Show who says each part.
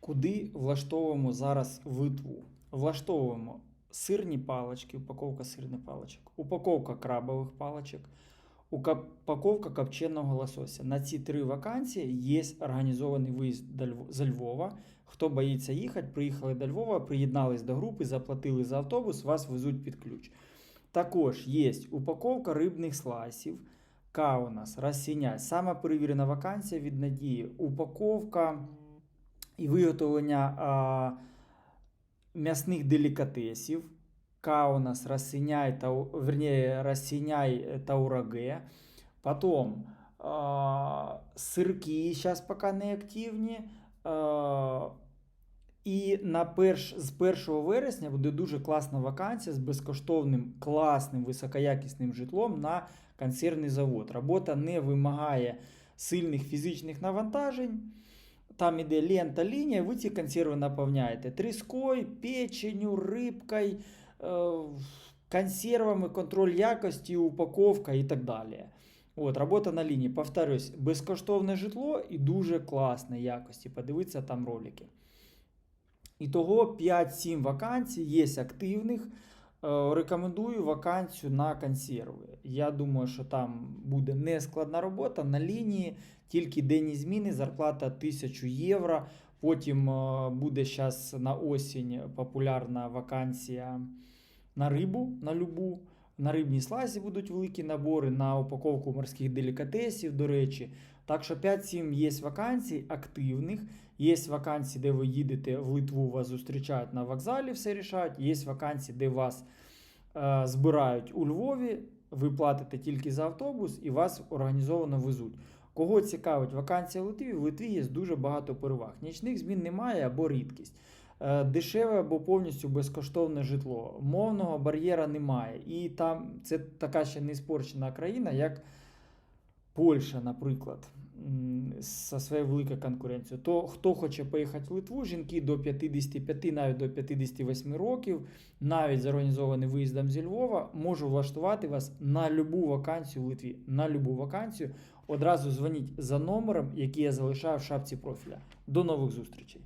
Speaker 1: Куди влаштовуємо зараз в Литву? Влаштовуємо сирні палички, упаковка сирних паличок, упаковка крабових паличок, упаковка копченого лосося. На ці три вакансії є організований виїзд за Львова. Хто боїться їхати, приїхали до Львова, приєднались до групи, заплатили за автобус, вас везуть під ключ. Також є упаковка рибних слайсів, каунас, розсіння, сама перевірена вакансія від надії, упаковка і виготовлення а, м'ясних делікатесів, каунас, розсіняй та верніше, розсіняй та ураге. Потом а, сирки зараз поки не активні. А, і на перш, з 1 вересня буде дуже класна вакансія з безкоштовним, класним, високоякісним житлом на консервний завод. Робота не вимагає сильних фізичних навантажень. Там іде лента лінія, ви ці консерви наповняєте тріскою, печенью, рибкою, е, консервами, контроль якості, упаковка і так далі. От, робота на лінії. Повторюсь, безкоштовне житло і дуже класної якості. Подивіться там ролики. Ітого 5-7 вакансій є активних. Е, Рекомендую вакансію на консерви. Я думаю, що там буде нескладна робота на лінії, тільки денні зміни, зарплата 1000 євро. Потім е, буде зараз на осінь популярна вакансія на рибу, на любу. На рибній слазі будуть великі набори, на упаковку морських делікатесів, до речі. Так що 5-7 є вакансій активних. Є вакансії, де ви їдете в Литву, вас зустрічають на вокзалі, все рішають. Є вакансії, де вас е, збирають у Львові, ви платите тільки за автобус і вас організовано везуть. Кого цікавить вакансія в Литві, в Литві є дуже багато переваг. Нічних змін немає або рідкість. Е, Дешеве або повністю безкоштовне житло. Мовного бар'єра немає. І там це така ще не спорчена країна, як Польща, наприклад, зі своєю великою конкуренцією. То хто хоче поїхати в Литву, жінки до 55, навіть до 58 років, навіть з виїздом зі Львова, можу влаштувати вас на любу вакансію в Литві. На любу вакансію. Одразу дзвоніть за номером, який я залишаю в шапці профіля. До нових зустрічей!